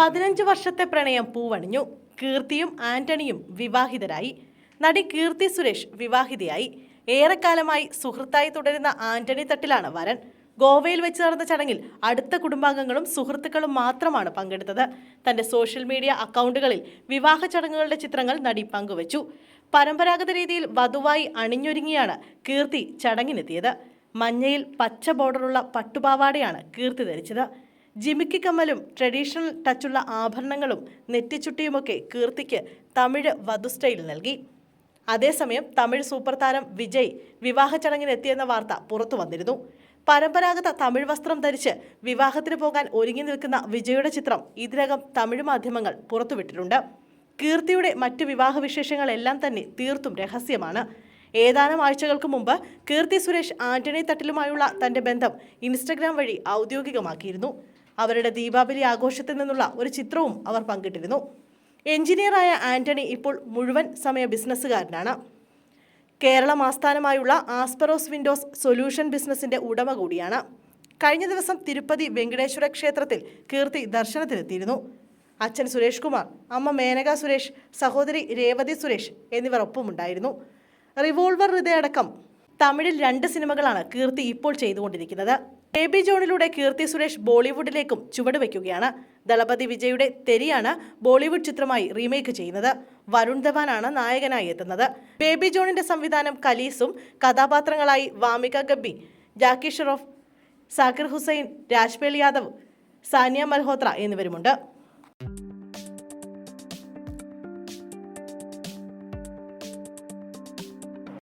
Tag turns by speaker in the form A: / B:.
A: പതിനഞ്ച് വർഷത്തെ പ്രണയം പൂവണിഞ്ഞു. കീർത്തിയും ആന്റണിയും വിവാഹിതരായി. നടി കീർത്തി സുരേഷ് വിവാഹിതയായി. ഏറെക്കാലമായി സുഹൃത്തായി തുടരുന്ന ആന്റണി തട്ടിലാണ് വരൻ. ഗോവയിൽ വെച്ച് നടന്ന ചടങ്ങിൽ അടുത്ത കുടുംബാംഗങ്ങളും സുഹൃത്തുക്കളും മാത്രമാണ് പങ്കെടുത്തത്. തന്റെ സോഷ്യൽ മീഡിയ അക്കൗണ്ടുകളിൽ വിവാഹ ചടങ്ങുകളുടെ ചിത്രങ്ങൾ നടി പങ്കുവച്ചു. പരമ്പരാഗത രീതിയിൽ വധുവായി അണിഞ്ഞൊരുങ്ങിയാണ് കീർത്തി ചടങ്ങിനെത്തിയത്. മഞ്ഞയിൽ പച്ച ബോർഡറുള്ള പട്ടുപാവാടയാണ് കീർത്തി ധരിച്ചത്. ജിമിക്കി കമ്മലും ട്രഡീഷണൽ ടച്ചുള്ള ആഭരണങ്ങളും നെറ്റിച്ചുട്ടിയുമൊക്കെ കീർത്തിക്ക് തമിഴ് വധു സ്റ്റൈൽ നൽകി. അതേസമയം തമിഴ് സൂപ്പർ താരം വിജയ് വിവാഹ ചടങ്ങിനെത്തിയെന്ന വാർത്ത പുറത്തു വന്നിരുന്നു. പരമ്പരാഗത തമിഴ് വസ്ത്രം ധരിച്ച് വിവാഹത്തിന് പോകാൻ ഒരുങ്ങി നിൽക്കുന്ന വിജയുടെ ചിത്രം ഇതിനകം തമിഴ് മാധ്യമങ്ങൾ പുറത്തുവിട്ടിട്ടുണ്ട്. കീർത്തിയുടെ മറ്റ് വിവാഹ വിശേഷങ്ങളെല്ലാം തന്നെ തീർത്തും രഹസ്യമാണ്. ഏതാനും ആഴ്ചകൾക്ക് മുമ്പ് കീർത്തി സുരേഷ് ആന്റണി തട്ടിലുമായുള്ള തന്റെ ബന്ധം ഇൻസ്റ്റഗ്രാം വഴി ഔദ്യോഗികമാക്കിയിരുന്നു. അവരുടെ ദീപാവലി ആഘോഷത്തിൽ നിന്നുള്ള ഒരു ചിത്രവും അവർ പങ്കിട്ടിരുന്നു. എഞ്ചിനീയറായ ആന്റണി ഇപ്പോൾ മുഴുവൻ സമയ ബിസിനസ്സുകാരനാണ്. കേരളം ആസ്ഥാനമായുള്ള ആസ്പെറോസ് വിൻഡോസ് സൊല്യൂഷൻ ബിസിനസിന്റെ ഉടമ കൂടിയാണ്. കഴിഞ്ഞ ദിവസം തിരുപ്പതി വെങ്കടേശ്വര ക്ഷേത്രത്തിൽ കീർത്തി ദർശനത്തിനെത്തിയിരുന്നു. അച്ഛൻ സുരേഷ് കുമാർ അമ്മ മേനക സുരേഷ് സഹോദരി രേവതി സുരേഷ് എന്നിവർ ഒപ്പമുണ്ടായിരുന്നു. റിവോൾവർ ഹൃദയടക്കം തമിഴിൽ രണ്ട് സിനിമകളാണ് കീർത്തി ഇപ്പോൾ ചെയ്തുകൊണ്ടിരിക്കുന്നത്. ബേബി ജോണിലൂടെ കീർത്തി സുരേഷ് ബോളിവുഡിലേക്കും ചുവടുവെക്കുകയാണ് ദളപതി വിജയുടെ തെരിയാണ് ബോളിവുഡ് ചിത്രമായി റീമേക്ക് ചെയ്യുന്നത്. വരുൺ ധവാനാണ് നായകനായി എത്തുന്നത്. ബേബി ജോണിന്റെ സംവിധാനം കലീസും കഥാപാത്രങ്ങളായി വാമിക ഗബ്ബി ജാക്കി ഷെറോഫ് സാക്കിർ ഹുസൈൻ രാജ്പേൽ യാദവ് സാനിയ മൽഹോത്ര എന്നിവരുമുണ്ട്.